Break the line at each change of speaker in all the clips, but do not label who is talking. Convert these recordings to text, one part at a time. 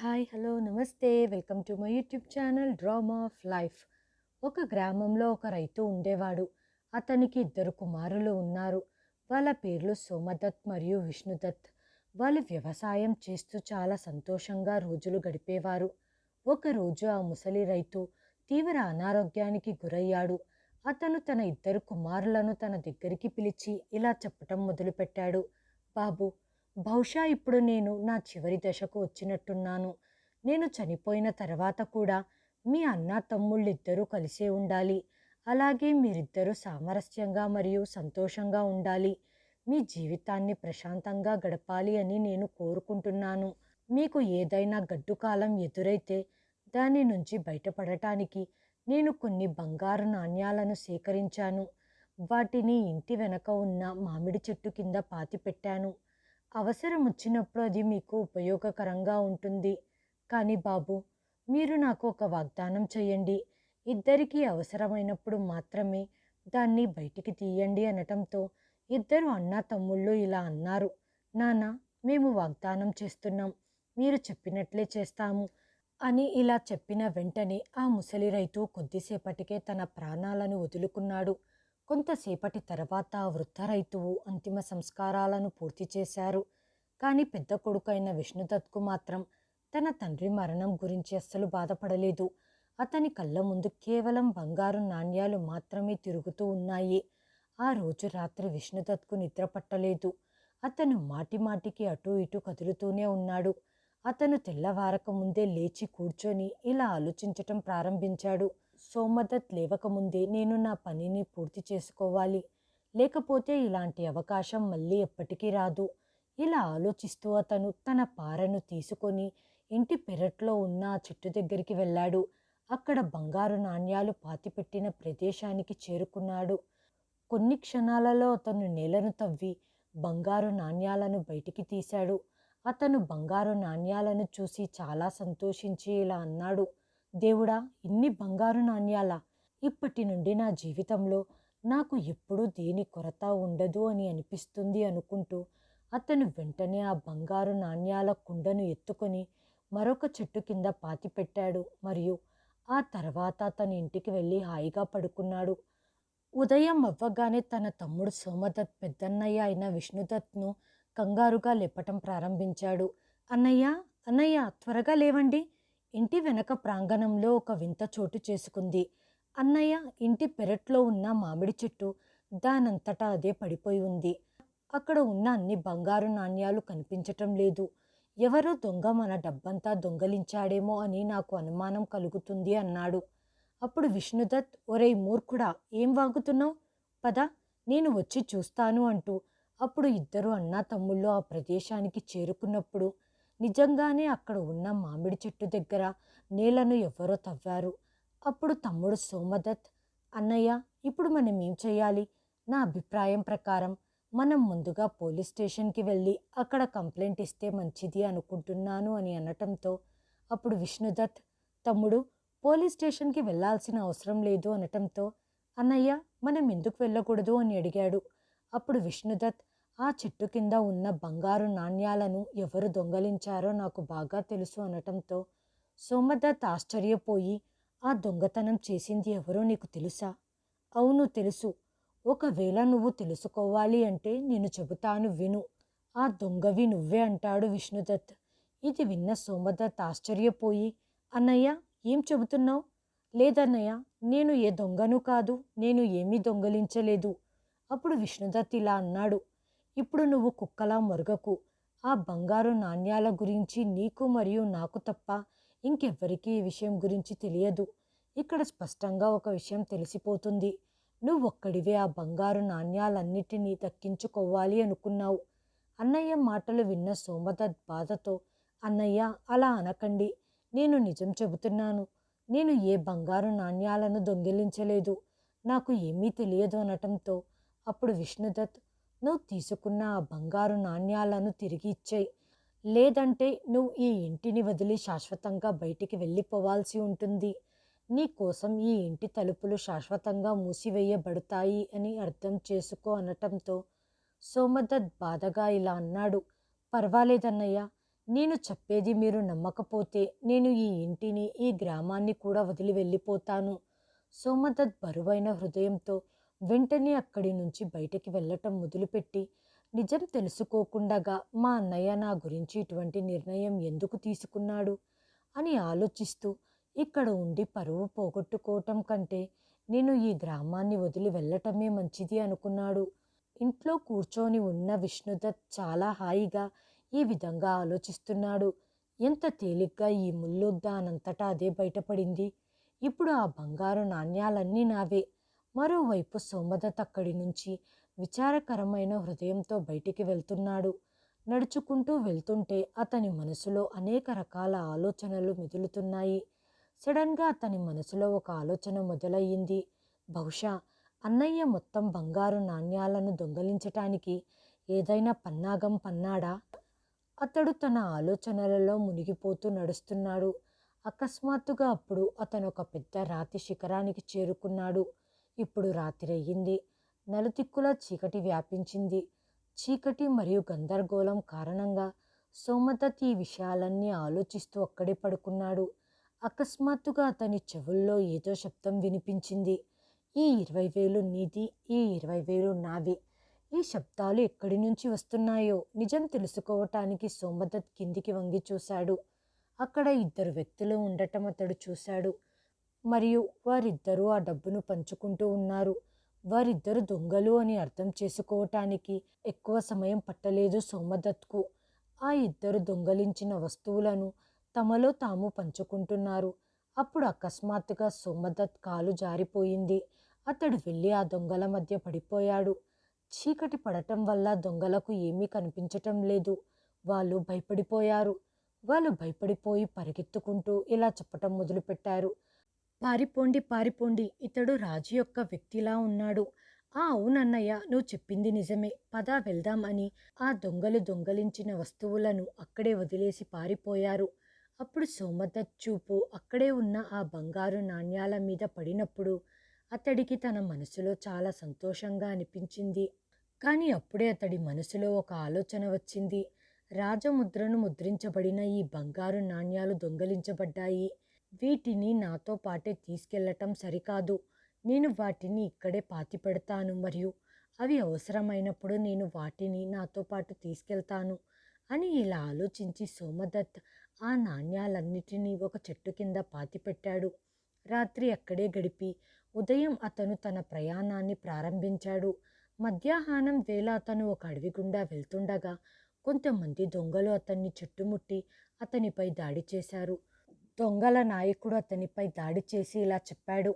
Hi hello నమస్తే. Welcome to my YouTube channel drama of life. ఒక గ్రామంలో ఒక రైతు ఉండేవాడు. అతనికి ఇద్దరు కుమారులు ఉన్నారు. వాళ్ళ పేర్లు సోమదత్ మరియు విష్ణుదత్. వాళ్ళు వ్యవసాయం చేస్తూ చాలా సంతోషంగా రోజులు గడిపేవారు. ఒకరోజు ఆ ముసలి రైతు తీవ్ర అనారోగ్యానికి గురయ్యాడు. అతను తన ఇద్దరు కుమారులను తన దగ్గరికి పిలిచి ఇలా చెప్పటం మొదలుపెట్టాడు. బాబు బహుశా ఇప్పుడు నేను నా చివరి దశకు వచ్చినట్టున్నాను. నేను చనిపోయిన తర్వాత కూడా మీ అన్న తమ్ముళ్ళిద్దరూ కలిసే ఉండాలి. అలాగే మీరిద్దరూ సామరస్యంగా మరియు సంతోషంగా ఉండాలి. మీ జీవితాన్ని ప్రశాంతంగా గడపాలి అని నేను కోరుకుంటున్నాను. మీకు ఏదైనా గడ్డుకాలం ఎదురైతే దాని నుంచి బయటపడటానికి నేను కొన్ని బంగారు నాణ్యాలను సేకరించాను. వాటిని ఇంటి వెనక ఉన్న మామిడి చెట్టు కింద పాతిపెట్టాను. అవసరం వచ్చినప్పుడు అది మీకు ఉపయోగకరంగా ఉంటుంది. కానీ బాబు మీరు నాకు ఒక వాగ్దానం చేయండి ఇద్దరికీ అవసరమైనప్పుడు మాత్రమే దాన్ని బయటికి తీయండి అనటంతో ఇద్దరు అన్నా తమ్ముళ్ళు ఇలా అన్నారు. నాన్న మేము వాగ్దానం చేస్తున్నాం. మీరు చెప్పినట్లే చేస్తాము అని ఇలా చెప్పిన వెంటనే ఆ ముసలి రైతు కొద్దిసేపటికే తన ప్రాణాలను వదులుకున్నాడు. కొంతసేపటి తర్వాత ఆ వృద్ధ రైతువు అంతిమ సంస్కారాలను పూర్తి చేశారు. కానీ పెద్ద కొడుకైన విష్ణుదత్కు మాత్రం తన తండ్రి మరణం గురించి అస్సలు బాధపడలేదు. అతని కళ్ళ ముందు కేవలం బంగారు నాణ్యాలు మాత్రమే తిరుగుతూ ఉన్నాయి. ఆ రోజు రాత్రి విష్ణుదత్కు నిద్ర పట్టలేదు. అతను మాటి మాటికి అటూ ఇటూ కదులుతూనే ఉన్నాడు. అతను తెల్లవారక ముందే లేచి కూర్చొని ఇలా ఆలోచించటం ప్రారంభించాడు. సోమదత్ లేవకముందే నేను నా పనిని పూర్తి చేసుకోవాలి. లేకపోతే ఇలాంటి అవకాశం మళ్ళీ ఎప్పటికీ రాదు. ఇలా ఆలోచిస్తూ అతను తన పారను తీసుకొని ఇంటి పెరట్లో ఉన్న ఆ చెట్టు దగ్గరికి వెళ్ళాడు. అక్కడ బంగారు నాణ్యాలు పాతిపెట్టిన ప్రదేశానికి చేరుకున్నాడు. కొన్ని క్షణాలలో అతను నేలను తవ్వి బంగారు నాణ్యాలను బయటికి తీశాడు. అతను బంగారు నాణ్యాలను చూసి చాలా సంతోషించి ఇలా అన్నాడు. దేవుడా ఇన్ని బంగారు నాణ్యాల? ఇప్పటి నుండి నా జీవితంలో నాకు ఎప్పుడూ దేని కొరత ఉండదు అని అనిపిస్తుంది అనుకుంటూ అతను వెంటనే ఆ బంగారు నాణ్యాల కుండను ఎత్తుకొని మరొక చెట్టు కింద పాతిపెట్టాడు. మరియు ఆ తర్వాత తన ఇంటికి వెళ్ళి హాయిగా పడుకున్నాడు. ఉదయం అవ్వగానే తన తమ్ముడు సోమదత్ పెద్దన్నయ్య అయిన విష్ణుదత్ను కంగారుగా లేపటం ప్రారంభించాడు. అన్నయ్య అన్నయ్య త్వరగా లేవండి. ఇంటి వెనక ప్రాంగణంలో ఒక వింత చోటు చేసుకుంది. అన్నయ్య ఇంటి పెరట్లో ఉన్న మామిడి చెట్టు దానంతటా అదే పడిపోయి ఉంది. అక్కడ ఉన్న అన్ని బంగారు నాణ్యాలు కనిపించటం లేదు. ఎవరో దొంగ మన డబ్బంతా దొంగలించాడేమో అని నాకు అనుమానం కలుగుతుంది అన్నాడు. అప్పుడు విష్ణుదత్ ఒరేయ్ మూర్ఖుడా ఏం వాగుతున్నావు? పద నేను వచ్చి చూస్తాను అంటూ అప్పుడు ఇద్దరు అన్నా తమ్ముళ్ళు ఆ ప్రదేశానికి చేరుకున్నప్పుడు నిజంగానే అక్కడ ఉన్న మామిడి చెట్టు దగ్గర నేలను ఎవరో తవ్వారు. అప్పుడు తమ్ముడు సోమదత్ అన్నయ్య ఇప్పుడు మనం ఏం చేయాలి? నా అభిప్రాయం ప్రకారం మనం ముందుగా పోలీస్ స్టేషన్కి వెళ్ళి అక్కడ కంప్లైంట్ ఇస్తే మంచిది అనుకుంటున్నాను అని అనటంతో అప్పుడు విష్ణుదత్ తమ్ముడు పోలీస్ స్టేషన్కి వెళ్ళాల్సిన అవసరం లేదు అనటంతో అన్నయ్య మనం ఎందుకు వెళ్ళకూడదు అని అడిగాడు. అప్పుడు విష్ణుదత్ ఆ చెట్టు కింద ఉన్న బంగారు నాణ్యాలను ఎవరు దొంగలించారో నాకు బాగా తెలుసు అనటంతో సోమదత్ ఆశ్చర్యపోయి ఆ దొంగతనం చేసింది ఎవరో నీకు తెలుసా? అవును తెలుసు. ఒకవేళ నువ్వు తెలుసుకోవాలి అంటే నేను చెబుతాను విను. ఆ దొంగవి నువ్వే అంటాడు విష్ణుదత్. ఇది విన్న సోమదత్ ఆశ్చర్యపోయి అన్నయ్య ఏం చెబుతున్నావు? లేదన్నయ్య నేను ఏ దొంగను కాదు. నేను ఏమీ దొంగలించలేదు. అప్పుడు విష్ణుదత్ ఇలా అన్నాడు. ఇప్పుడు నువ్వు కుక్కలా మొరగకు. ఆ బంగారు నాణ్యాల గురించి నీకు మరియు నాకు తప్ప ఇంకెవ్వరికీ ఈ విషయం గురించి తెలియదు. ఇక్కడ స్పష్టంగా ఒక విషయం తెలిసిపోతుంది. నువ్వొక్కడివే ఆ బంగారు నాణ్యాలన్నిటినీ దక్కించుకోవాలి అనుకున్నావు. అన్నయ్య మాటలు విన్న సోమదత్ బాధతో అన్నయ్య అలా అనకండి. నేను నిజం చెబుతున్నాను. నేను ఏ బంగారు నాణ్యాలను దొంగిలించలేదు. నాకు ఏమీ తెలియదు అనటంతో అప్పుడు విష్ణుదత్ నువ్వు తీసుకున్న ఆ బంగారు నాణ్యాలను తిరిగి ఇచ్చేయి. లేదంటే నువ్వు ఈ ఇంటిని వదిలి శాశ్వతంగా బయటికి వెళ్ళిపోవాల్సి ఉంటుంది. నీ కోసం ఈ ఇంటి తలుపులు శాశ్వతంగా మూసివేయబడతాయి అని అర్థం చేసుకో అనటంతో సోమదత్ బాధగా ఇలా అన్నాడు. పర్వాలేదన్నయ్య నేను చెప్పేది మీరు నమ్మకపోతే నేను ఈ ఇంటిని ఈ గ్రామాన్ని కూడా వదిలి వెళ్ళిపోతాను. సోమదత్ బరువైన హృదయంతో వెంటనే అక్కడి నుంచి బయటికి వెళ్ళటం మొదలుపెట్టి నిజం తెలుసుకోకుండగా మా అన్నయ్య నా గురించి ఇటువంటి నిర్ణయం ఎందుకు తీసుకున్నాడు? అని ఆలోచిస్తూ ఇక్కడ ఉండి పరువు పోగొట్టుకోవటం కంటే నేను ఈ గ్రామాన్ని వదిలి వెళ్ళటమే మంచిది అనుకున్నాడు. ఇంట్లో కూర్చొని ఉన్న విష్ణుదత్ చాలా హాయిగా ఈ విధంగా ఆలోచిస్తున్నాడు. ఎంత తేలిగ్గా ఈ ముళ్ళు అదే బయటపడింది. ఇప్పుడు ఆ బంగారు నాణ్యాలన్నీ నావే. మరోవైపు సోమదత్ అక్కడి నుంచి విచారకరమైన హృదయంతో బయటికి వెళ్తున్నాడు. నడుచుకుంటూ వెళ్తుంటే అతని మనసులో అనేక రకాల ఆలోచనలు మెదులుతున్నాయి. సడన్గా అతని మనసులో ఒక ఆలోచన మొదలయ్యింది. బహుశా అన్నయ్య మొత్తం బంగారు నాణ్యాలను దొంగలించటానికి ఏదైనా పన్నాగం పన్నాడా? అతడు తన ఆలోచనలలో మునిగిపోతూ నడుస్తున్నాడు. అకస్మాత్తుగా అప్పుడు అతను ఒక పెద్ద రాతి శిఖరానికి చేరుకున్నాడు. ఇప్పుడు రాత్రి అయ్యింది నలుదిక్కులా చీకటి వ్యాపించింది. చీకటి మరియు గందరగోళం కారణంగా సోమదత్ ఈ విషయాలన్నీ ఆలోచిస్తూ అక్కడే పడుకున్నాడు. అకస్మాత్తుగా అతని చెవుల్లో ఏదో శబ్దం వినిపించింది. ఈ ఇరవై వేలు నీది ఈ ఇరవై వేలు నావి. ఈ శబ్దాలు ఎక్కడి నుంచి వస్తున్నాయో నిజం తెలుసుకోవటానికి సోమదత్ కిందికి వంగి చూశాడు. అక్కడ ఇద్దరు వ్యక్తులు ఉండటం అతడు చూశాడు. మరియు వారిద్దరూ ఆ డబ్బును పంచుకుంటూ ఉన్నారు. వారిద్దరు దొంగలు అని అర్థం చేసుకోవటానికి ఎక్కువ సమయం పట్టలేదు సోమదత్కు. ఆ ఇద్దరు దొంగలించిన వస్తువులను తమలో తాము పంచుకుంటున్నారు. అప్పుడు అకస్మాత్తుగా సోమదత్ కాలు జారిపోయింది. అతడు వెళ్ళి ఆ దొంగల మధ్య పడిపోయాడు. చీకటి పడటం వల్ల దొంగలకు ఏమీ కనిపించటం లేదు. వాళ్ళు భయపడిపోయారు. వాళ్ళు భయపడిపోయి పరిగెత్తుకుంటూ ఇలా చెప్పటం మొదలుపెట్టారు. పారిపోండి పారిపోండి. ఇతడు రాజు యొక్క వ్యక్తిలా ఉన్నాడు. ఆ అవునన్నయ్య నువ్వు చెప్పింది నిజమే. పదా వెళ్దాం అని ఆ దొంగలు దొంగలించిన వస్తువులను అక్కడే వదిలేసి పారిపోయారు. అప్పుడు సోమదత్ చూపు అక్కడే ఉన్న ఆ బంగారు నాణ్యాల మీద పడినప్పుడు అతడికి తన మనసులో చాలా సంతోషంగా అనిపించింది. కానీ అప్పుడే అతడి మనసులో ఒక ఆలోచన వచ్చింది. రాజముద్రను ముద్రించబడిన ఈ బంగారు నాణ్యాలు దొంగలించబడ్డాయి. వీటిని నాతో పాటే తీసుకెళ్ళటం సరికాదు. నేను వాటిని ఇక్కడే పాతి పెడతాను మరియు అవి అవసరమైనప్పుడు నేను వాటిని నాతో పాటు తీసుకెళ్తాను అని ఇలా ఆలోచించి సోమదత్ ఆ నాణ్యాలన్నిటినీ ఒక చెట్టు కింద పాతిపెట్టాడు. రాత్రి అక్కడే గడిపి ఉదయం అతను తన ప్రయాణాన్ని ప్రారంభించాడు. మధ్యాహ్నం వేళ అతను ఒక అడవి గుండా వెళ్తుండగా కొంతమంది దొంగలు అతన్ని చుట్టుముట్టి అతనిపై దాడి చేశారు. దొంగల నాయకుడు అతనిపై దాడి చేసి ఇలా చెప్పాడు.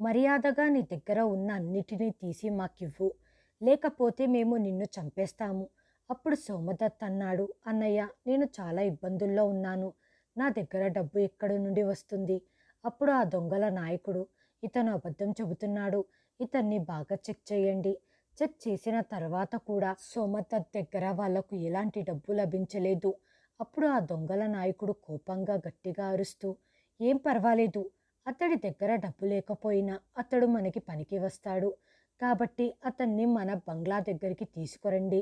మర్యాదగా నీ దగ్గర ఉన్న అన్నిటినీ తీసి మాకివ్వు. లేకపోతే మేము నిన్ను చంపేస్తాము. అప్పుడు సోమదత్ అన్నాడు. అన్నయ్య నేను చాలా ఇబ్బందుల్లో ఉన్నాను. నా దగ్గర డబ్బు ఎక్కడి నుండి వస్తుంది? అప్పుడు ఆ దొంగల నాయకుడు ఇతను అబద్ధం చెబుతున్నాడు. ఇతన్ని బాగా చెక్ చేయండి. చెక్ చేసిన తర్వాత కూడా సోమదత్ దగ్గర వాళ్ళకు ఎలాంటి డబ్బు లభించలేదు. అప్పుడు ఆ దొంగల నాయకుడు కోపంగా గట్టిగా అరుస్తూ ఏం పర్వాలేదు అతడి దగ్గర డబ్బు లేకపోయినా అతడు మనకి పనికి వస్తాడు. కాబట్టి అతన్ని మన బంగ్లా దగ్గరికి తీసుకురండి.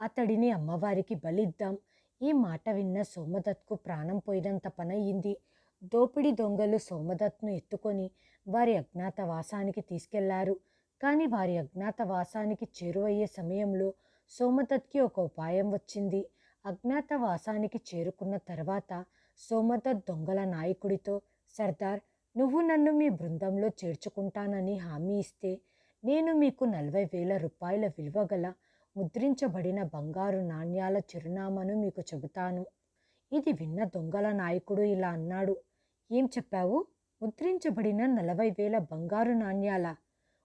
అతడిని అమ్మవారికి బలిద్దాం. ఈ మాట విన్న సోమదత్కు ప్రాణం పోయినంత పనయ్యింది. దోపిడి దొంగలు సోమదత్ను ఎత్తుకొని వారి అజ్ఞాతవాసానికి తీసుకెళ్ళారు. కానీ వారి అజ్ఞాతవాసానికి చేరువయ్యే సమయంలో సోమదత్కి ఒక ఉపాయం వచ్చింది. అజ్ఞాతవాసానికి చేరుకున్న తర్వాత సోమత దొంగల నాయకుడితో సర్దార్ నువ్వు నన్ను మీ బృందంలో చేర్చుకుంటానని హామీ ఇస్తే నేను మీకు నలభై వేల రూపాయల విలువ గల ముద్రించబడిన బంగారు నాణ్యాల చిరునామాను మీకు చెబుతాను. ఇది విన్న దొంగల నాయకుడు ఇలా అన్నాడు. ఏం చెప్పావు? ముద్రించబడిన నలభై వేల బంగారు నాణ్యాల?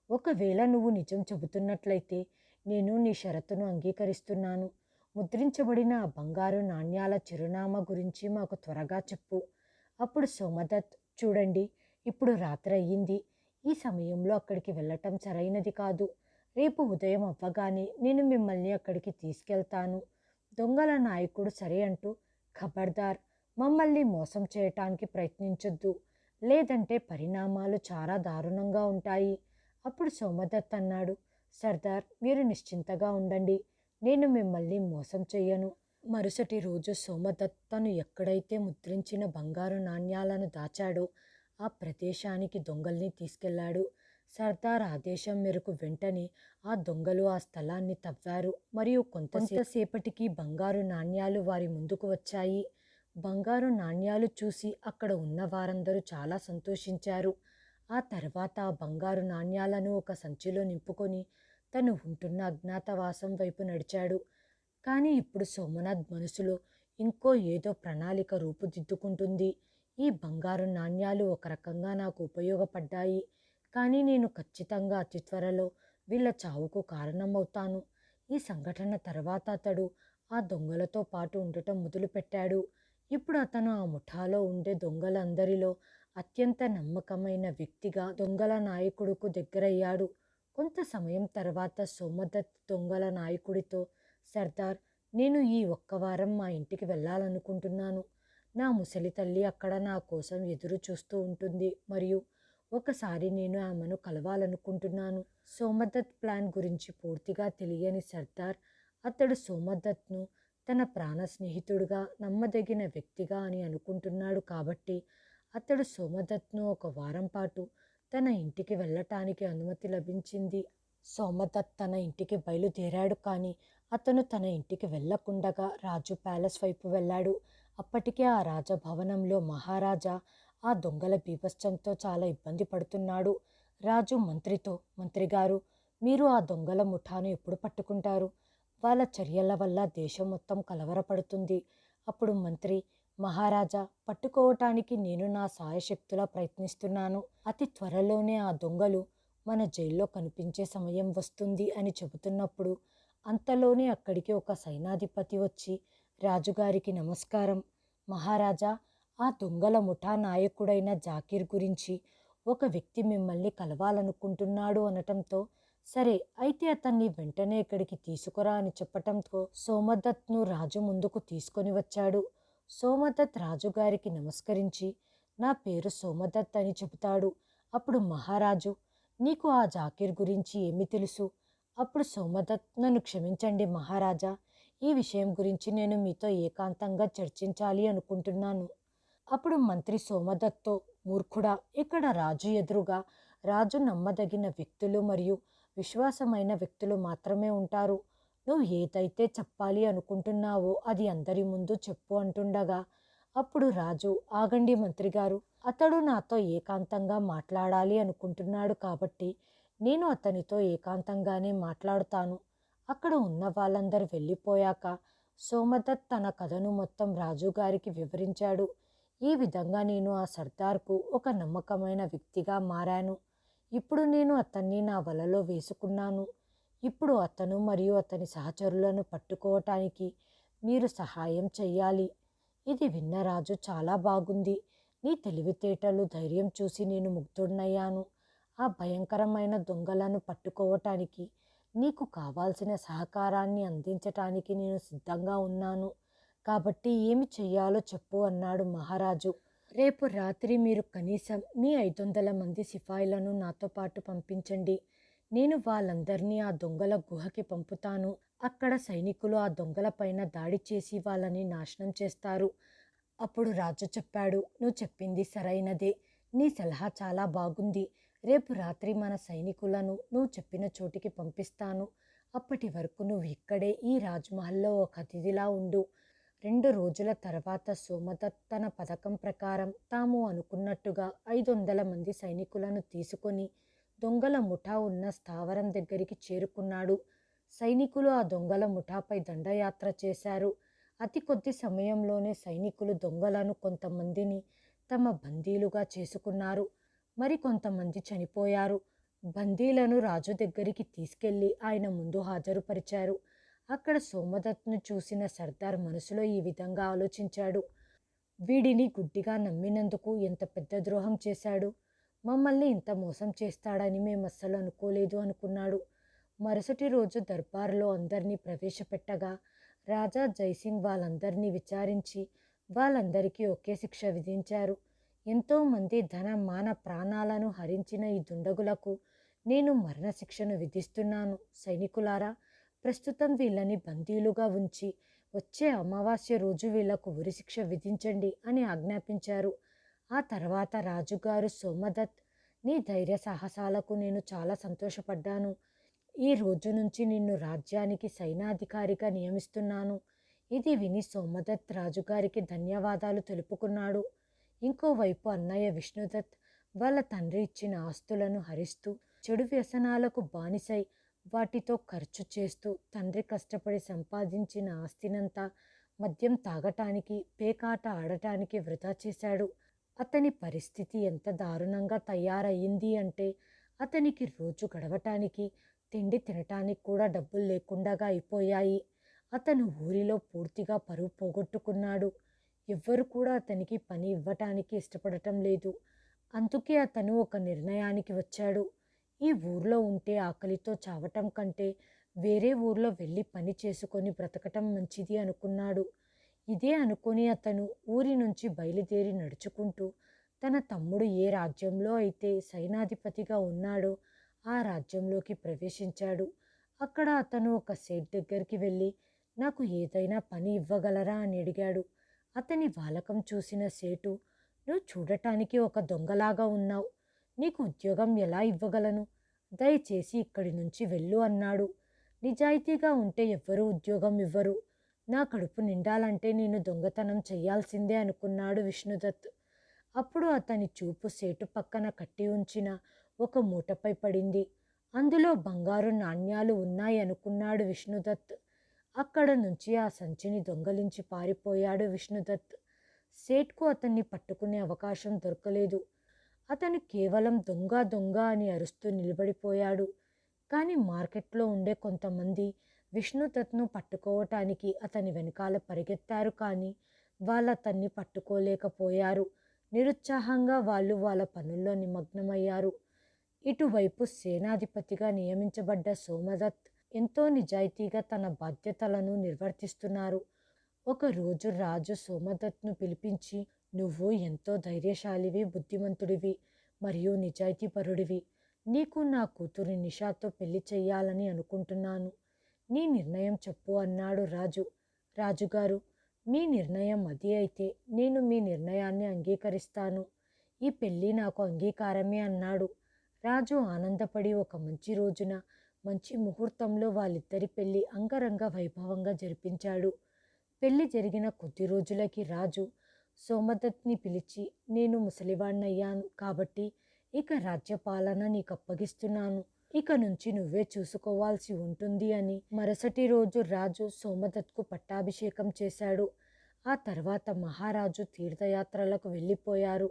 ఒకవేళ నువ్వు నిజం చెబుతున్నట్లయితే నేను నీ షరతును అంగీకరిస్తున్నాను. ముద్రించబడిన బంగారు నాణ్యాల చిరునామా గురించి మాకు త్వరగా చెప్పు. అప్పుడు సోమదత్ చూడండి ఇప్పుడు రాత్రి అయ్యింది. ఈ సమయంలో అక్కడికి వెళ్ళటం సరైనది కాదు. రేపు ఉదయం అవ్వగానే నేను మిమ్మల్ని అక్కడికి తీసుకెళ్తాను. దొంగల నాయకుడు సరే అంటూ ఖబర్దార్ మమ్మల్ని మోసం చేయటానికి ప్రయత్నించొద్దు. లేదంటే పరిణామాలు చాలా దారుణంగా ఉంటాయి. అప్పుడు సోమదత్ అన్నాడు సర్దార్ మీరు నిశ్చింతగా ఉండండి. నేను మిమ్మల్ని మోసం చెయ్యను. మరుసటి రోజు సోమదత్తను ఎక్కడైతే ముద్రించిన బంగారు నాణ్యాలను దాచాడో ఆ ప్రదేశానికి దొంగల్ని తీసుకెళ్ళాడు. సర్దార్ ఆదేశం మేరకు వెంటనే ఆ దొంగలు ఆ స్థలాన్ని తవ్వారు. మరియు కొంతసేపటికి బంగారు నాణ్యాలు వారి ముందుకు వచ్చాయి. బంగారు నాణ్యాలు చూసి అక్కడ ఉన్న వారందరూ చాలా సంతోషించారు. ఆ తర్వాత ఆ బంగారు నాణ్యాలను ఒక సంచిలో నింపుకొని తను ఉంటున్న అజ్ఞాతవాసం వైపు నడిచాడు. కానీ ఇప్పుడు సోమనాథ్ మనసులో ఇంకో ఏదో ప్రణాళిక రూపుదిద్దుకుంటుంది. ఈ బంగారు నాణ్యాలు ఒక రకంగా నాకు ఉపయోగపడ్డాయి. కానీ నేను ఖచ్చితంగా అతి త్వరలో వీళ్ళ చావుకు కారణమవుతాను. ఈ సంఘటన తర్వాత అతడు ఆ దొంగలతో పాటు ఉండటం మొదలుపెట్టాడు. ఇప్పుడు అతను ఆ ముఠాలో ఉండే దొంగలందరిలో అత్యంత నమ్మకమైన వ్యక్తిగా దొంగల నాయకుడుకు దగ్గరయ్యాడు. కొంత సమయం తర్వాత సోమదత్ దొంగల నాయకుడితో సర్దార్ నేను ఈ ఒక్క వారం మా ఇంటికి వెళ్ళాలనుకుంటున్నాను. నా ముసలి తల్లి అక్కడ నా కోసం ఎదురు చూస్తూ ఉంటుంది. మరియు ఒకసారి నేను ఆమెను కలవాలనుకుంటున్నాను సోమదత్ ప్లాన్ గురించి పూర్తిగా తెలియని సర్దార్ అతడు సోమదత్ను తన ప్రాణ స్నేహితుడుగా నమ్మదగిన వ్యక్తిగా అని అనుకుంటున్నాడు కాబట్టి అతడు సోమదత్ను ఒక వారం పాటు తన ఇంటికి వెళ్ళటానికి అనుమతి లభించింది. సోమదత్ తన ఇంటికి బయలుదేరాడు కానీ అతను తన ఇంటికి వెళ్ళకుండగా రాజు ప్యాలెస్ వైపు వెళ్ళాడు. అప్పటికే ఆ రాజభవనంలో మహారాజా ఆ దొంగల బీభత్సంతో చాలా ఇబ్బంది పడుతున్నాడు. రాజు మంత్రితో మంత్రిగారు మీరు ఆ దొంగల ముఠాను ఎప్పుడు పట్టుకుంటారు? వాళ్ళ చర్యల వల్ల దేశం మొత్తం కలవరపడుతుంది. అప్పుడు మంత్రి మహారాజా పట్టుకోవటానికి నేను నా సాయశక్తులా ప్రయత్నిస్తున్నాను. అతి త్వరలోనే ఆ దొంగలు మన జైల్లో కనిపించే సమయం వస్తుంది అని చెబుతున్నప్పుడు అంతలోనే అక్కడికి ఒక సైనాధిపతి వచ్చి రాజుగారికి నమస్కారం. మహారాజా ఆ దొంగల ముఠా నాయకుడైన జాకీర్ గురించి ఒక వ్యక్తి మిమ్మల్ని కలవాలనుకుంటున్నాడు అనటంతో సరే అయితే అతన్ని వెంటనే ఇక్కడికి తీసుకురా అని చెప్పటంతో సోమదత్ను రాజు ముందుకు తీసుకొని వచ్చాడు. సోమదత్ రాజుగారికి నమస్కరించి నా పేరు సోమదత్ అని చెబుతాడు. అప్పుడు మహారాజు నీకు ఆ జాకీర్ గురించి ఏమి తెలుసు? అప్పుడు సోమదత్ నన్ను క్షమించండి మహారాజా. ఈ విషయం గురించి నేను మీతో ఏకాంతంగా చర్చించాలి అనుకుంటున్నాను. అప్పుడు మంత్రి సోమదత్తో మూర్ఖుడా ఇక్కడ రాజు ఎదురుగా రాజు నమ్మదగిన వ్యక్తులు మరియు విశ్వాసమైన వ్యక్తులు మాత్రమే ఉంటారు. నువ్వు ఏదైతే చెప్పాలి అనుకుంటున్నావో అది అందరి ముందు చెప్పు అంటుండగా అప్పుడు రాజు ఆగండి మంత్రిగారు అతడు నాతో ఏకాంతంగా మాట్లాడాలి అనుకుంటున్నాడు కాబట్టి నేను అతనితో ఏకాంతంగానే మాట్లాడుతాను. అక్కడ ఉన్న వాళ్ళందరూ వెళ్ళిపోయాక సోమదత్ తన కథను మొత్తం రాజుగారికి వివరించాడు. ఈ విధంగా నేను ఆ సర్దార్కు ఒక నమ్మకమైన వ్యక్తిగా మారాను. ఇప్పుడు నేను అతన్ని నా వలలో వేసుకున్నాను. ఇప్పుడు అతను మరియు అతని సహచరులను పట్టుకోవటానికి మీరు సహాయం చెయ్యాలి. ఇది విన్న రాజు చాలా బాగుంది. నీ తెలివితేటలు ధైర్యం చూసి నేను ముగ్ధుడినయ్యాను. ఆ భయంకరమైన దొంగలను పట్టుకోవటానికి నీకు కావాల్సిన సహకారాన్ని అందించటానికి నేను సిద్ధంగా ఉన్నాను. కాబట్టి ఏమి చెయ్యాలో చెప్పు అన్నాడు మహారాజు. రేపు రాత్రి మీరు కనీసం మీ ఐదు వందల మంది సిపాయిలను నాతో పాటు పంపించండి. నేను వాళ్ళందరినీ ఆ దొంగల గుహకి పంపుతాను. అక్కడ సైనికులు ఆ దొంగల పైన దాడి చేసి వాళ్ళని నాశనం చేస్తారు. అప్పుడు రాజు చెప్పాడు నువ్వు చెప్పింది సరైనదే. నీ సలహా చాలా బాగుంది. రేపు రాత్రి మన సైనికులను నువ్వు చెప్పిన చోటికి పంపిస్తాను. అప్పటి వరకు నువ్వు ఇక్కడే ఈ రాజ్మహల్లో ఒక అతిథిలా ఉండు. రెండు రోజుల తర్వాత సోమదత్ తన పథకం ప్రకారం తాము అనుకున్నట్టుగా ఐదు వందల మంది సైనికులను తీసుకొని దొంగల ముఠా ఉన్న స్థావరం దగ్గరికి చేరుకున్నాడు. సైనికులు ఆ దొంగల ముఠాపై దండయాత్ర చేశారు. అతి కొద్ది సమయంలోనే సైనికులు దొంగలను కొంతమందిని తమ బందీలుగా చేసుకున్నారు. మరి కొంతమంది చనిపోయారు. బందీలను రాజు దగ్గరికి తీసుకెళ్ళి ఆయన ముందు హాజరుపరిచారు. అక్కడ సోమదత్ను చూసిన సర్దార్ మనసులో ఈ విధంగా ఆలోచించాడు. వీడిని గుడ్డిగా నమ్మినందుకు ఎంత పెద్ద ద్రోహం చేశాడు? మమ్మల్ని ఇంత మోసం చేస్తాడని మేము అస్సలు అనుకోలేదు అనుకున్నాడు. మరుసటి రోజు దర్బార్లో అందరినీ ప్రవేశపెట్టగా రాజా జైసింగ్ వాళ్ళందరినీ విచారించి వాళ్ళందరికీ ఒకే శిక్ష విధించారు. ఎంతోమంది ధన మాన ప్రాణాలను హరించిన ఈ దుండగులకు నేను మరణశిక్షను విధిస్తున్నాను. సైనికులారా ప్రస్తుతం వీళ్ళని బందీలుగా ఉంచి వచ్చే అమావాస్య రోజు వీళ్ళకు ఉరిశిక్ష విధించండి అని ఆజ్ఞాపించారు. ఆ తర్వాత రాజుగారు సోమదత్ నీ ధైర్య సాహసాలకు నేను చాలా సంతోషపడ్డాను. ఈ రోజు నుంచి నిన్ను రాజ్యానికి సైనాధికారిగా నియమిస్తున్నాను. ఇది విని సోమదత్ రాజుగారికి ధన్యవాదాలు తెలుపుకున్నాడు. ఇంకోవైపు అన్నయ్య విష్ణుదత్ వాళ్ళ తండ్రి ఇచ్చిన ఆస్తులను హరిస్తూ చెడు వ్యసనాలకు బానిసై వాటితో ఖర్చు చేస్తూ తండ్రి కష్టపడి సంపాదించిన ఆస్తినంతా మద్యం తాగటానికి పేకాట ఆడటానికి వృధా చేశాడు. అతని పరిస్థితి ఎంత దారుణంగా తయారయ్యింది అంటే అతనికి రోజు గడవటానికి తిండి తినటానికి కూడా డబ్బులు లేకుండా అయిపోయాయి. అతను ఊరిలో పూర్తిగా పరువు పోగొట్టుకున్నాడు. ఎవ్వరు కూడా అతనికి పని ఇవ్వటానికి ఇష్టపడటం లేదు. అందుకే అతను ఒక నిర్ణయానికి వచ్చాడు. ఈ ఊర్లో ఉంటే ఆకలితో చావటం కంటే వేరే ఊర్లో వెళ్ళి పని చేసుకొని బ్రతకటం మంచిది అనుకున్నాడు. ఇదే అనుకుని అతను ఊరి నుంచి బయలుదేరి నడుచుకుంటూ తన తమ్ముడు ఏ రాజ్యంలో అయితే సైనాధిపతిగా ఉన్నాడో ఆ రాజ్యంలోకి ప్రవేశించాడు. అక్కడ అతను ఒక సేట్ దగ్గరికి వెళ్ళి నాకు ఏదైనా పని ఇవ్వగలరా? అని అడిగాడు. అతని వాలకం చూసిన సేటు నువ్వు చూడటానికి ఒక దొంగలాగా ఉన్నావు. నీకు ఉద్యోగం ఎలా ఇవ్వగలను? దయచేసి ఇక్కడి నుంచి వెళ్ళు అన్నాడు. నిజాయితీగా ఉంటే ఎవ్వరూ ఉద్యోగం ఇవ్వరు. నా కడుపు నిండాలంటే నేను దొంగతనం చెయ్యాల్సిందే అనుకున్నాడు విష్ణుదత్. అప్పుడు అతని చూపు సేటు పక్కన కట్టి ఉంచిన ఒక మూటపై పడింది. అందులో బంగారు నాణ్యాలు ఉన్నాయి అనుకున్నాడు విష్ణుదత్. అక్కడ నుంచి ఆ సంచిని దొంగలించి పారిపోయాడు విష్ణుదత్. సేట్కు అతన్ని పట్టుకునే అవకాశం దొరకలేదు. అతను కేవలం దొంగ దొంగ అని అరుస్తూ నిలబడిపోయాడు. కానీ మార్కెట్లో ఉండే కొంతమంది విష్ణుదత్ను పట్టుకోవటానికి అతని వెనకాల పరిగెత్తారు కానీ వాళ్ళు అతన్ని పట్టుకోలేకపోయారు. నిరుత్సాహంగా వాళ్ళు వాళ్ళ పనుల్లో నిమగ్నమయ్యారు. ఇటువైపు సేనాధిపతిగా నియమించబడ్డ సోమదత్ ఎంతో నిజాయితీగా తన బాధ్యతలను నిర్వర్తిస్తున్నారు. ఒకరోజు రాజు సోమదత్ను పిలిపించి నువ్వు ఎంతో ధైర్యశాలివి బుద్ధిమంతుడివి మరియు నిజాయితీపరుడివి. నీకు నా కూతురి నిషాతో పెళ్ళి చెయ్యాలని అనుకుంటున్నాను. నీ నిర్ణయం చెప్పు అన్నాడు రాజు. రాజుగారు మీ నిర్ణయం అది అయితే నేను మీ నిర్ణయాన్ని అంగీకరిస్తాను. ఈ పెళ్ళి నాకు అంగీకారమే అన్నాడు. రాజు ఆనందపడి ఒక మంచి రోజున మంచి ముహూర్తంలో వాళ్ళిద్దరి పెళ్ళి అంగరంగ వైభవంగా జరిపించాడు. పెళ్ళి జరిగిన కొద్ది రోజులకి రాజు సోమదత్ని పిలిచి నేను ముసలివాణ్ణయ్యాను కాబట్టి ఇక రాజ్యపాలన నీకు అప్పగిస్తున్నాను ఇక నుంచి నువ్వే చూసుకోవాల్సి ఉంటుంది అని మరుసటి రోజు రాజు సోమదత్కు పట్టాభిషేకం చేశాడు. ఆ తర్వాత మహారాజు తీర్థయాత్రలకు వెళ్ళిపోయారు.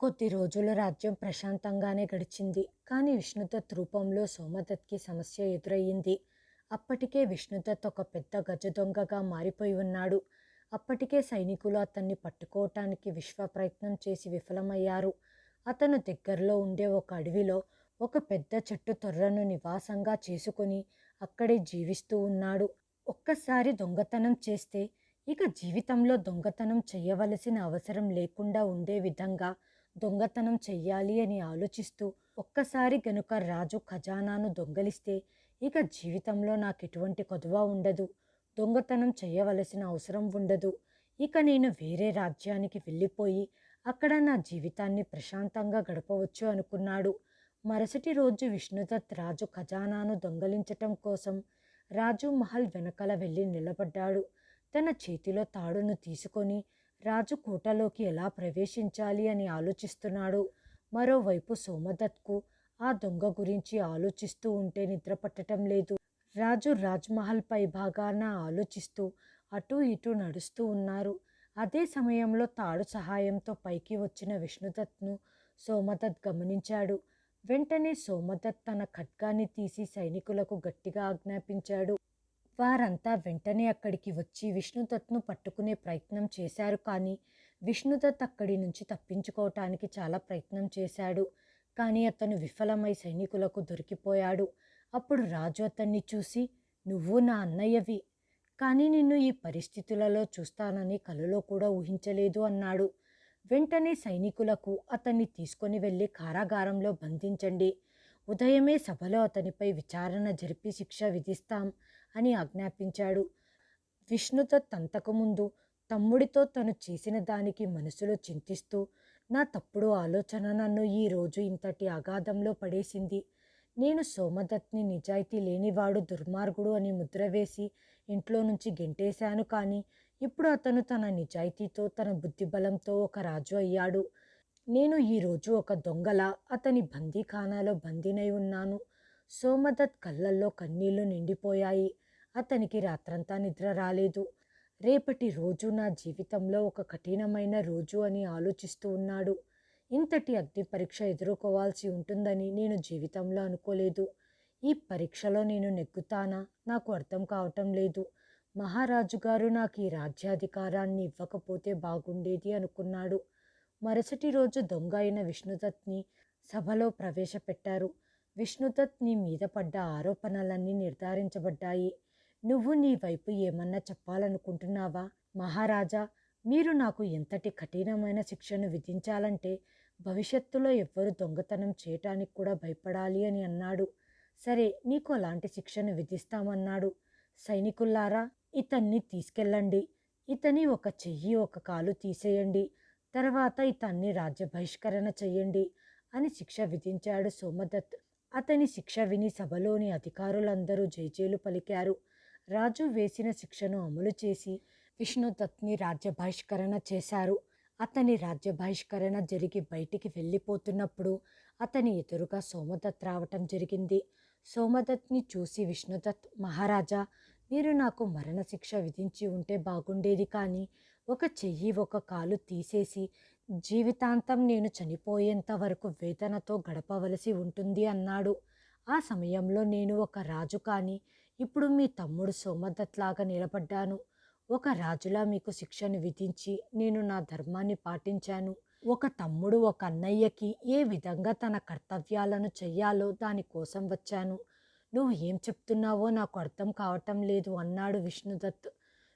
కొద్ది రోజుల రాజ్యం ప్రశాంతంగానే గడిచింది. కానీ విష్ణుదత్ రూపంలో సోమదత్కి సమస్య ఎదురయ్యింది. అప్పటికే విష్ణుదత్ ఒక పెద్ద గజ దొంగగా మారిపోయి ఉన్నాడు. అప్పటికే సైనికులు అతన్ని పట్టుకోవటానికి విశ్వ ప్రయత్నం చేసి విఫలమయ్యారు. అతను దగ్గరలో ఉండే ఒక అడవిలో ఒక పెద్ద చెట్టు తొర్రను నివాసంగా చేసుకొని అక్కడే జీవిస్తూ ఉన్నాడు. ఒక్కసారి దొంగతనం చేస్తే ఇక జీవితంలో దొంగతనం చేయవలసిన అవసరం లేకుండా ఉండే విధంగా దొంగతనం చెయ్యాలి అని ఆలోచిస్తూ ఒక్కసారి గనుక రాజు ఖజానాను దొంగలిస్తే ఇక జీవితంలో నాకు ఎటువంటి కొదువ ఉండదు. దొంగతనం చేయవలసిన అవసరం ఉండదు. ఇక నేను వేరే రాజ్యానికి వెళ్ళిపోయి అక్కడ నా జీవితాన్ని ప్రశాంతంగా గడపవచ్చు అనుకున్నాడు. మరుసటి రోజు విష్ణుదత్ రాజు ఖజానాను దొంగలించటం కోసం రాజు మహల్ వెనకల వెళ్ళి నిలబడ్డాడు. తన చేతిలో తాడును తీసుకొని రాజు కోటలోకి ఎలా ప్రవేశించాలి అని ఆలోచిస్తున్నాడు. మరోవైపు సోమదత్కు ఆ దొంగ గురించి ఆలోచిస్తూ ఉంటే నిద్ర పట్టడం లేదు. రాజు రాజ్మహల్ పై భాగాన ఆలోచిస్తూ అటూ ఇటూ నడుస్తూ ఉన్నారు. అదే సమయంలో తాడు సహాయంతో పైకి వచ్చిన విష్ణుదత్ను సోమదత్ గమనించాడు. వెంటనే సోమదత్ తన ఖడ్గాన్ని తీసి సైనికులకు గట్టిగా ఆజ్ఞాపించాడు. వారంతా వెంటనే అక్కడికి వచ్చి విష్ణుదత్ను పట్టుకునే ప్రయత్నం చేశారు కానీ విష్ణుదత్ అక్కడి నుంచి తప్పించుకోవటానికి చాలా ప్రయత్నం చేశాడు. కానీ అతను విఫలమై సైనికులకు దొరికిపోయాడు. అప్పుడు రాజు అతన్ని చూసి నువ్వు నా అన్నయ్యవి. కానీ నిన్ను ఈ పరిస్థితులలో చూస్తానని కలలో కూడా ఊహించలేదు అన్నాడు. వెంటనే సైనికులకు అతన్ని తీసుకొని వెళ్ళి కారాగారంలో బంధించండి. ఉదయమే సభలో అతనిపై విచారణ జరిపి శిక్ష విధిస్తాం అని ఆజ్ఞాపించాడు. విష్ణుదత్ అంతకుముందు తమ్ముడితో తను చేసిన దానికి మనసులో చింతిస్తూ నా తప్పుడు ఆలోచన నన్ను ఈరోజు ఇంతటి అగాధంలో పడేసింది. నేను సోమదత్ని నిజాయితీ లేనివాడు దుర్మార్గుడు అని ముద్ర వేసి ఇంట్లో నుంచి గెంటేశాను కానీ ఇప్పుడు అతను తన నిజాయితీతో తన బుద్ధిబలంతో ఒక రాజు అయ్యాడు. నేను ఈరోజు ఒక దొంగల అతని బందీఖానాలో బందీనై ఉన్నాను. సోమదత్ కళ్ళల్లో కన్నీళ్ళు నిండిపోయాయి. అతనికి రాత్రంతా నిద్ర రాలేదు. రేపటి రోజు నా జీవితంలో ఒక కఠినమైన రోజు అని ఆలోచిస్తూ ఉన్నాడు. ఇంతటి అగ్ని పరీక్ష ఎదుర్కోవాల్సి ఉంటుందని నేను జీవితంలో అనుకోలేదు. ఈ పరీక్షలో నేను నెగ్గుతానా? నాకు అర్థం కావటం లేదు. మహారాజు గారు నాకు ఈ రాజ్యాధికారాన్ని ఇవ్వకపోతే బాగుండేది అనుకున్నాడు. మరుసటి రోజు దొంగ అయిన విష్ణుదత్ని సభలో ప్రవేశపెట్టారు. విష్ణుదత్ నీ మీద పడ్డ ఆరోపణలన్నీ నిర్ధారించబడ్డాయి. నువ్వు నీ వైపు ఏమన్నా చెప్పాలనుకుంటున్నావా? మహారాజా మీరు నాకు ఎంతటి కఠినమైన శిక్షను విధించాలంటే భవిష్యత్తులో ఎవ్వరు దొంగతనం చేయటానికి కూడా భయపడాలి అని అన్నాడు. సరే నీకు అలాంటి శిక్షను విధిస్తామన్నాడు. సైనికుల్లారా ఇతన్ని తీసుకెళ్ళండి. ఇతని ఒక చెయ్యి ఒక కాలు తీసేయండి. తర్వాత ఇతన్ని రాజ్య బహిష్కరణ చెయ్యండి అని శిక్ష విధించాడు సోమదత్. అతని శిక్ష విని సభలోని అధికారులందరూ జైజేలు పలికారు. రాజు వేసిన శిక్షను అమలు చేసి విష్ణుదత్ని రాజ్య బహిష్కరణ చేశారు. అతని రాజ్య బహిష్కరణ జరిగి బయటికి వెళ్ళిపోతున్నప్పుడు అతని ఎదురుగా సోమదత్ రావటం జరిగింది. సోమదత్ని చూసి విష్ణుదత్ మహారాజా మీరు నాకు మరణశిక్ష విధించి ఉంటే బాగుండేది కానీ ఒక చెయ్యి ఒక కాలు తీసేసి జీవితాంతం నేను చనిపోయేంత వరకు వేతనతో గడపవలసి ఉంటుంది అన్నాడు. ఆ సమయంలో నేను ఒక రాజు కానీ ఇప్పుడు మీ తమ్ముడు సోమదత్లాగా నిలబడ్డాను. ఒక రాజులా మీకు శిక్షను విధించి నేను నా ధర్మాన్ని పాటించాను. ఒక తమ్ముడు ఒక అన్నయ్యకి ఏ విధంగా తన కర్తవ్యాలను చెయ్యాలో దానికోసం వచ్చాను. నువ్వు ఏం చెప్తున్నావో నాకు అర్థం కావటం లేదు అన్నాడు విష్ణుదత్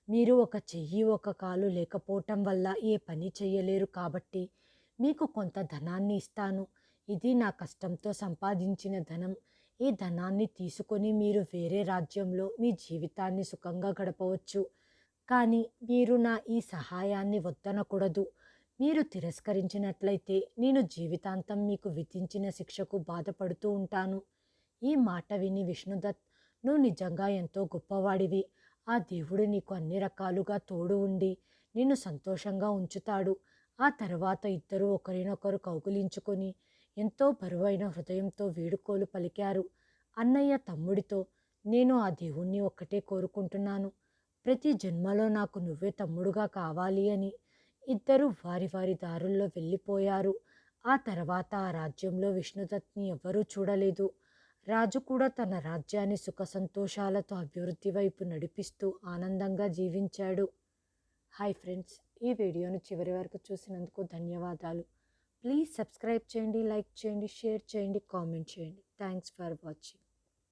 మీరు ఒక చెయ్యి ఒక కాలు లేకపోవటం వల్ల ఏ పని చెయ్యలేరు కాబట్టి మీకు కొంత ధనాన్ని ఇస్తాను. ఇది నా కష్టంతో సంపాదించిన ధనం. ఈ ధనాన్ని తీసుకొని మీరు వేరే రాజ్యంలో మీ జీవితాన్ని సుఖంగా గడపవచ్చు. కానీ మీరు నా ఈ సహాయాన్ని వద్దనకూడదు. మీరు తిరస్కరించినట్లయితే నేను జీవితాంతం మీకు విధించిన శిక్షకు బాధపడుతూ ఉంటాను. ఈ మాట విని విష్ణుదత్ నువ్వు నిజంగా ఎంతో గొప్పవాడివి. ఆ దేవుడు నీకు అన్ని రకాలుగా తోడు ఉండి నిన్ను సంతోషంగా ఉంచుతాడు. ఆ తర్వాత ఇద్దరు ఒకరినొకరు కౌగులించుకొని ఎంతో బరువైన హృదయంతో వేడుకోలు పలికారు. అన్నయ్య తమ్ముడితో నేను ఆ దేవుణ్ణి ఒక్కటే కోరుకుంటున్నాను. ప్రతి జన్మలో నాకు నువ్వే తమ్ముడుగా కావాలి అని ఇద్దరు వారి వారి దారుల్లో వెళ్ళిపోయారు. ఆ తర్వాత ఆ రాజ్యంలో విష్ణుదత్ని ఎవ్వరూ చూడలేదు. రాజు కూడా తన రాజ్యాన్ని సుఖ సంతోషాలతో అభివృద్ధి వైపు నడిపిస్తూ ఆనందంగా జీవించాడు. హాయ్ ఫ్రెండ్స్ ఈ వీడియోను చివరి వరకు చూసినందుకు ధన్యవాదాలు. ప్లీజ్ సబ్స్క్రైబ్ చేయండి లైక్ చేయండి షేర్ చేయండి కామెంట్ చేయండి. Thanks for watching.